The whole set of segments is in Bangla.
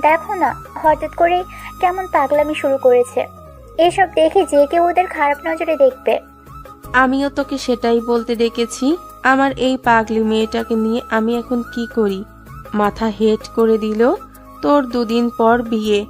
দেখো না হঠাৎ করে কেমন পাগলামি শুরু করেছে। এসব দেখে যে কেউ ওদের খারাপ নজরে দেখবে। আমিও তোকে সেটাই বলতে দেখেছি আমার এই পাগলি মেয়েটাকে নিয়ে আমি এখন কি করি? মাথা হেট করে দিল তোর দুদিন পর বিয়ে।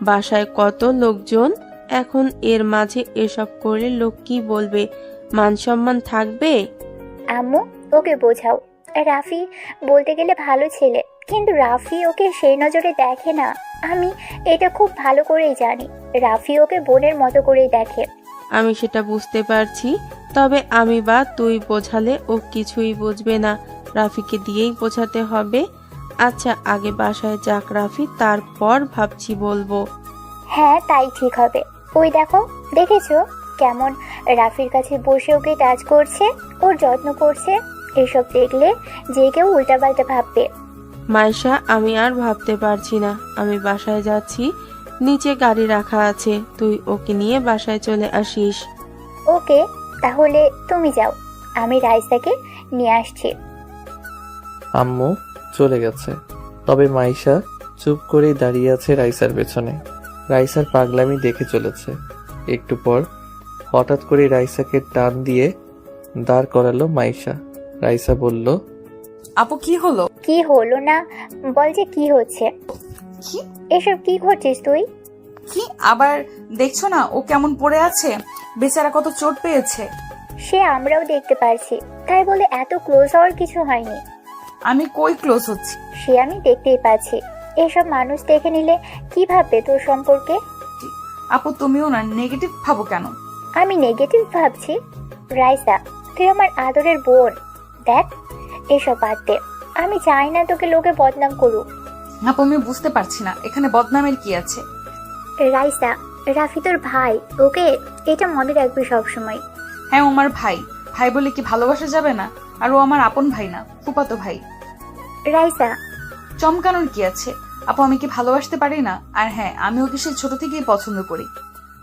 বাসায় কত লোকজন এখন এর মাঝে এসব করলে লোক কি বলবে? মান সম্মান থাকবে? আম্মু ওকে বোঝাও। রাফি বলতে গেলে ভালো ছেলে। কিন্তু রাফি ওকে সেই নজরে দেখে না। আমি এটা খুব ভালো করেই জানি। রাফি ওকে বোনের মতো করেই দেখে। আমি সেটা বুঝতে পারছি তবে আমি বা তুই বোঝালে ও কিছুই বুঝবে না। রাফিকে দিয়েই বোঝাতে হবে। আচ্ছা আগে বাসায় যাক রাফি তারপর ভাবছি বলব। হ্যাঁ তাই ঠিক হবে। ওই দেখো দেখেছ কেমন রাফির কাছে বসে ওকে টাচ করছে ওর যত্ন করছে? এসব দেখলে যে কেউ উল্টাপাল্টা ভাববে। মাইশা আমি আর ভাবতে পারছি না। আমি বাসায় যাচ্ছি। নিচে গাড়ি রাখা আছে। তুই ওকে নিয়ে বাসায় চলে আসিস। ওকে তাহলে তুমি যাও। আমি রাইসাকে নিয়ে আসছি। আম্মু চলে গেছে। তবে মাইশা চুপ করেই দাঁড়িয়ে আছে রাইসার পেছনে। রাইসার পাগলামি দেখে চলেছে। একটু পর হঠাৎ করে রাইসাকে টান দিয়ে দাঁড় করালো মাইশা রাইসা বলল আপু কি হলো? কি হলো না? বল যে কি হচ্ছে। কি? এসব কি করছিস তুই? কি? আবার দেখছ না ও কেমন পড়ে আছে? বেচারা কত চোট পেয়েছে। সে আমরাও দেখতে পারছি। তাই বলে এত ক্লোজ হওয়ার কিছু হয়নি। আমি কই ক্লোজ হচ্ছি? সে আমি দেখতেই পাচ্ছি। এসব মানুষ দেখে নিলে কি ভাববে তোর সম্পর্কে? আপু তুমিও না নেগেটিভ ভাবো কেন? আমি নেগেটিভ ভাবছি। রাইসা তুই আমার আদরের বোন। দেখ এসব বাদ দে। আমি চাই না তোকে লোকে বদনাম করুক। আপু আমি বুঝতে পারছি না এখানে বদনামের কি আছে? রাইসা রাফি তোর ভাই ওকে এটা মনে রাখবি সবসময়। হ্যাঁ ও আমার ভাই। ভাই বলে কি ভালোবাসা যাবে না? আর ও আমার আপন ভাই না ফুপাতো ভাই। রাইসা। চমকানোর কি আছে? আপু আমি কি ভালোবাসতে পারি না? আর হ্যাঁ আমি ওকে সে ছোট থেকেই পছন্দ করি।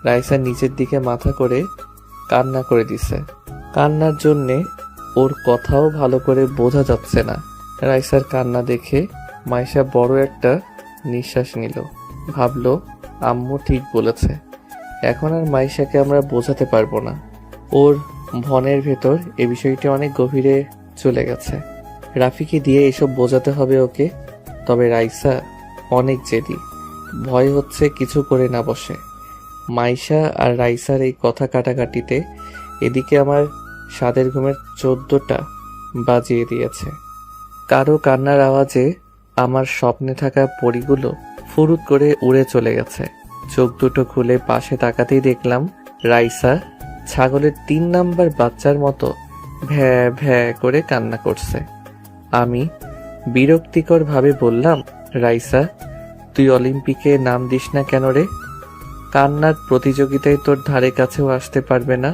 রাইসা নিচের দিকে মাথা করে কান্না করে দিছে। কান্নার জন্যে ওর কথাও ভালো করে বোঝা যাচ্ছে না। রাইসার কান্না দেখে মাইশা বড় একটা নিঃশ্বাস নিল। ভাবলো, আম্মু ঠিক বলেছে। এখন আর মাইশাকে আমরা বোঝাতে পারব না। ওর ভনের ভেতর এ বিষয়টি অনেক গভীরে চলে গেছে। রাফিকে দিয়ে এসব বোঝাতে হবে ওকে, তবে রাইসা অনেক জেদি। ভয় হচ্ছে কিছু করে না বসে। মাইশা আর রাইসার এই কথা কাটাকাটিতে এদিকে আমার সাদের ঘুমের চোদ্দটা বাজিয়ে দিয়েছে। কারও কান্নার আওয়াজে আমার স্বপ্নে থাকা পরিগুলো ফুরুত করে উড়ে চলে গেছে। চোখ দুটো খুলে পাশে তাকাতেই দেখলাম রাইসা ছাগলের তিন নাম্বার বাচ্চার মতো ভ্যা ভ্যা করে কান্না করছে। আমি বিরক্তিকর ভাবে বললাম, রাইসা, তুই অলিম্পিকে নাম দিস না কেন রে? কান্নার প্রতিযোগিতায় তোর ধারে কাছেও আসতে পারবে না।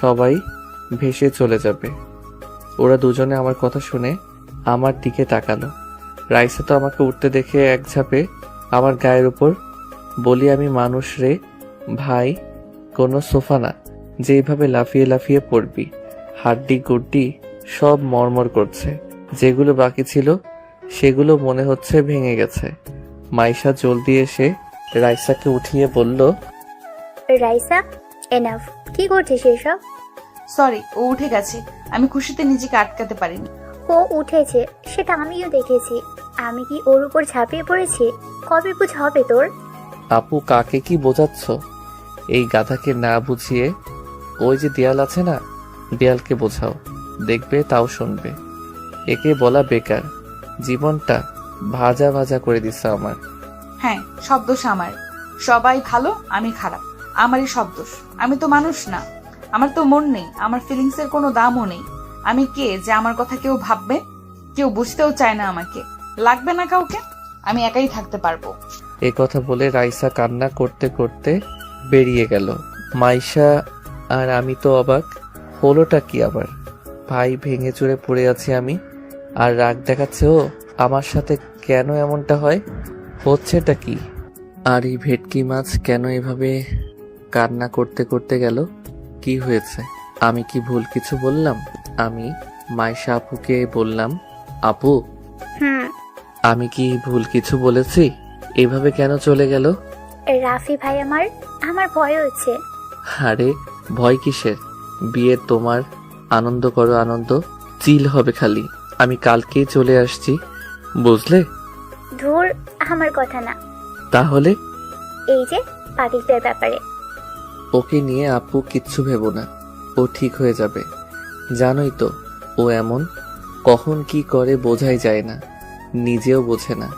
সবাই ভেসে চলে যাবে। ওরা দুজনে আমার কথা শুনে আমার দিকে তাকালো। রাইসা তো আমাকে উঠতে দেখে এক ঝাঁপে আমার গায়ের উপর বলি, আমি মানুষ রে, ভাই, কোনো সোফা না যেভাবে লাফিয়ে লাফিয়ে পড়বি। হাড্ডি, গুড্ডি সব মরমর করছে। যেগুলো বাকি ছিল, সেগুলো মনে হচ্ছে ভেঙে গেছে। মাইশা জলদি এসে রাইসাকে উঠিয়ে বলল, রাইসা এনাফ কি করছিস এসব? সরি ও উঠে গেছে। আমি খুশিতে নিজেকে আটকাতে পারিনি। ও উঠেছে সেটা আমিও দেখেছি। আমি কি ওর উপর ঝাঁপিয়ে পড়েছি? কবে বুঝ হবে তোর? আপু কাকে কি বোঝাচ্ছ? এই গাধাকে না বুঝিয়ে ওই যে দেয়াল আছে না দেয়ালকে বোঝাও। দেখবে তাও শুনবে। একে বলা বেকার। জীবনটা ভাজা ভাজা করে দিচ্ছে আমার। হ্যাঁ সব দোষ আমার। সবাই ভালো আমি খারাপ। আমারই সব দোষ। আমি তো মানুষ না। আমার তো মন নেই, আমার ফিলিংস এর কোনো দামও নেই। আমি কে যে আমার কথা কেউ ভাববে? কেউ বুঝতেও চায় না আমাকে। লাগবে না কাউকে? আমি একাই থাকতে পারব। এ কথা বলে রাইসা কান্না করতে করতে বেরিয়ে গেল। মাইশা আর আমি তো অবাক, হলোটা কি আবার? ভাই ভেঙে চুরে পড়ে আছি আমি, আর রাগ দেখাচ্ছে ও, আমার সাথে কেন এমনটা হয়? হচ্ছেটা কি? আর এই ভেটকি মাছ কেন এভাবে কান্না করতে করতে গেল? কি হয়েছে? আমি কি ভুল কিছু বললাম? আমি মাইশা আপুকে বললাম আপু হুম আমি কি ভুল কিছু বলেছি? এভাবে কেন চলে গেল? রাফি ভাই আমার আমার ভয় হচ্ছে আরে ভয় কিসের? বিয়ে তোমার আনন্দ করো আনন্দ চিল হবে খালি। আমি কালকেই চলে আসছি বুঝলে? ধুর আমার কথা না। তাহলে? এই যে পাকিস্তানের ব্যাপারে। ওকে নিয়ে আপু কিচ্ছু ভেবো না। ও ঠিক হয়ে যাবে। জানোই তো ও এমন কখন কি করে বোঝাই যায় না। নিজেও বোঝে না।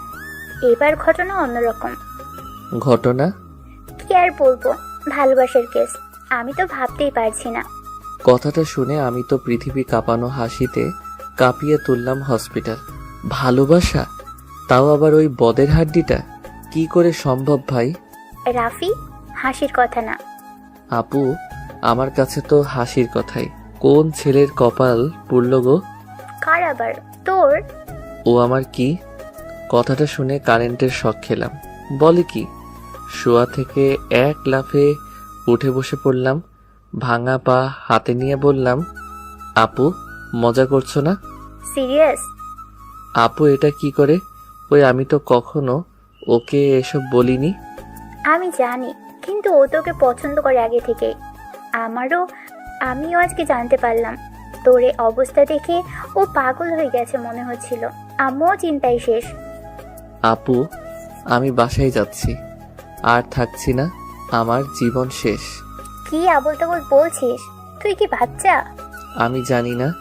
এবার ঘটনা অন্যরকম। ঘটনা? কি আর বলব ভালোবাসার কেস। আমি তো ভাবতেই পারছি না। কথাটা শুনে আমি তো পৃথিবী কাঁপানো হাসিতে কাঁপিয়ে তুললাম হসপিটাল। ভালোবাসা? তাও আবার ওই বদের হাড্ডিটা? কি করে সম্ভব ভাই? রাফি হাসির কথা না। আপু আমার কাছে তো হাসির কথাই। কোন ছেলের কপাল পুরল গো? কার আবার? তোর? ও আমার কি? কথাটা শুনে কারেন্টের শখ খেলাম। বলে কি শোয়া থেকে এক লাফে উঠে বসে পড়লাম ভাঙা পা হাতে নিয়ে বললাম আপু মজা করছ না? সিরিয়াস? আপু এটা কি করে? ওই আমি তো কখনো ওকে এসব বলিনি। আমি জানি কিন্তু ও তোকে পছন্দ করে আগে থেকে আমারও আমিও আজকে জানতে পারলাম। তোর এই অবস্থা দেখে ও পাগল হয়ে গেছে মনে হচ্ছিল। আম্মুও চিন্তায় শেষ। আপু আমি বাসায় যাচ্ছি। আর থাকছি না আমার জীবন শেষ। কি আবল তাবল বলছিস? তুই কি বাচ্চা? আমি জানি না।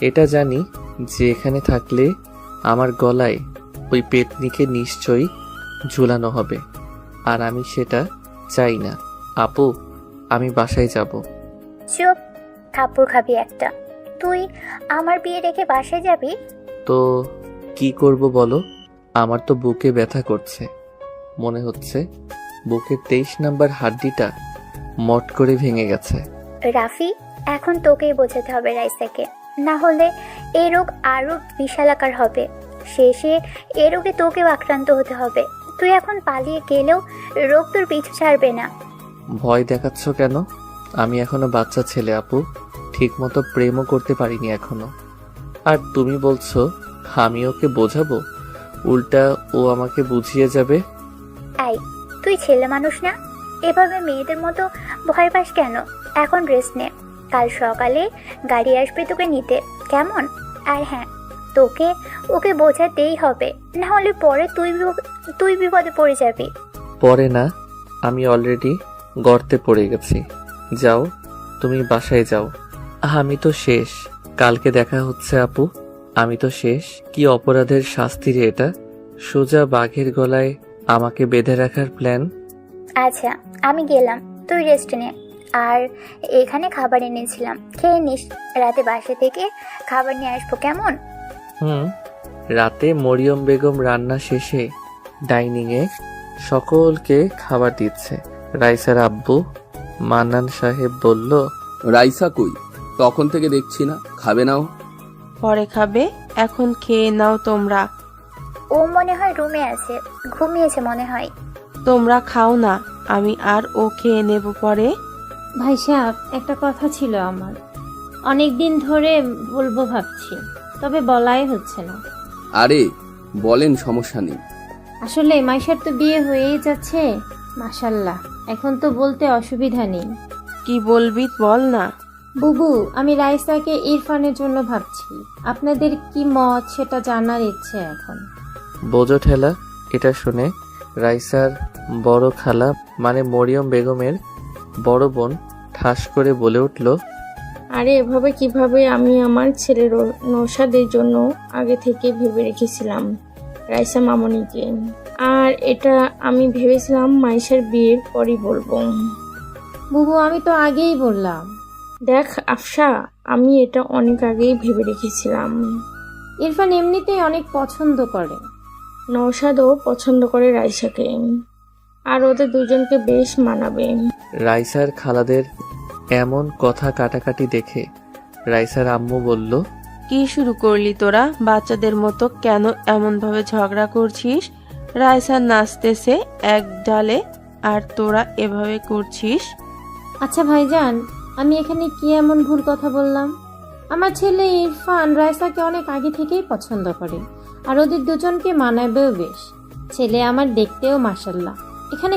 এটা জানি যে এখানে থাকলে আমার গলায় ওই পেতনিকে নিশ্চয়ই ঝুলানো হবে। আর আমি সেটা চাই না। আপু আমি বাসায় যাব। চুপ থাপ্পড় খাবি একটা। তুই আমার বিয়ে রেখে বাসায় যাবি? তো কি করব বলো? আমার তো বুকে ব্যথা করছে। মনে হচ্ছে বুকের তেইশ নাম্বার হাড্ডিটা মট করে ভেঙে গেছে। রাফি এখন তোকেই বোঝাতে হবে রাইসাকে। না হলে এই রোগ আরও বিশালাকার হবে। শেষে এ রোগে তোকেও আক্রান্ত হতে হবে। তুই এখন পালিয়ে গেলেও রোগ তোর পিছু ছাড়বে না। ভয় দেখাচ্ছ কেন? আমি এখনও বাচ্চা ছেলে আপু। ঠিকমতো প্রেমও করতে পারিনি এখনও। আর তুমি বলছো আমি ওকে বোঝাবো? উল্টা ও আমাকে বুঝিয়ে যাবে? আই তুই ছেলে মানুষ না? এভাবে মেয়েদের মতো ভয় পাস কেন? এখন রেস্ট নে। কাল সকালে গাড়ি আসবে তোকে নিতে। কেমন? আর হ্যাঁ তোকে ওকে বোঝাতেই হবে। না হলে পরে তুই বিপ- তুই বিপদে পড়ে যাবি। পরে না আমি অলরেডি গর্তে পড়ে গেছি। যাও তুমি বাসায় যাও। আমি তো শেষ। কালকে দেখা হচ্ছে আপু। আমি তো শেষ। কি অপরাধের শাস্তি রে এটা? সোজা বাঘের গলায় আমাকে বেঁধে রাখার প্ল্যান আচ্ছা আমি গেলাম। তুই রেস্ট নে। আর এখানে খাবার এনেছিলাম। খেয়ে নিস। রাতে বাসা থেকে খাবার নিয়ে আসব কেমন? হুম। রাতে মরিয়ম বেগম রান্না শেষে ডাইনিংয়ে সকলকে খাবার দিচ্ছে। রাইসার আব্বু মান্নান সাহেব বলল রাইসা কই? তখন থেকে দেখছি না খাবে নাও। পরে খাবে এখন খেয়ে নাও তোমরা। ও মনে হয় রুমে আছে ঘুমিয়েছে মনে হয়। তোমরা খাও না আমি আর ও খেয়ে নেব পরে। ভাই সাহেব একটা কথা ছিল আমার। অনেক দিন ধরে বলব ভাবছি। তবে বলাই হচ্ছে না। আরে বলেন সমস্যা নেই। আসলে মাইশার তো বিয়ে হয়েই যাচ্ছে মাসাল্লাহ এখন তো বলতে অসুবিধা নেই। কি বলবি বল না। বুবু আমি রাইসাকে ইরফানের জন্য ভাবছি। আপনাদের কি মত সেটা জানার ইচ্ছে এখন? বোঝো ঠেলা এটা শুনে রাইসার বড় খালা মানে মরিয়ম বেগমের বড় বোন ঠাস করে বলে উঠল আরে এভাবে কীভাবে আমি আমার ছেলের নৌসাদের জন্য আগে থেকে ভেবে রেখেছিলাম রাইসা মামনিকে। আর এটা আমি ভেবেছিলাম মাইশার বিয়ের পরই বলব। বুবু আমি তো আগেই বললাম। দেখ আফসা আমি এটা অনেক আগেই ভেবে রেখেছিলাম। ইরফান এমনিতেই অনেক পছন্দ করে। নৌসাদও পছন্দ করে রাইসাকে। আর ওদের দুজনকে বেশ মানাবে। রাইসার খালাদের এমন কথা কাটাকাটি দেখে রাইসার আম্মু বলল কি শুরু করলি তোরা? বাচ্চাদের মতো কেন এমন ভাবে ঝগড়া করছিস? রায়সা নাচতেছে এক ডালে আর তোরা এভাবে করছিস? আচ্ছা ভাইজান আমি এখানে কি এমন ভুল কথা বললাম? আমার ছেলে ইরফান রাইসাকে অনেক আগে থেকেই পছন্দ করে আর ওদের দুজনকে মানাবেও বেশ। ছেলে আমার দেখতেও মাসাল্লাহ এখানে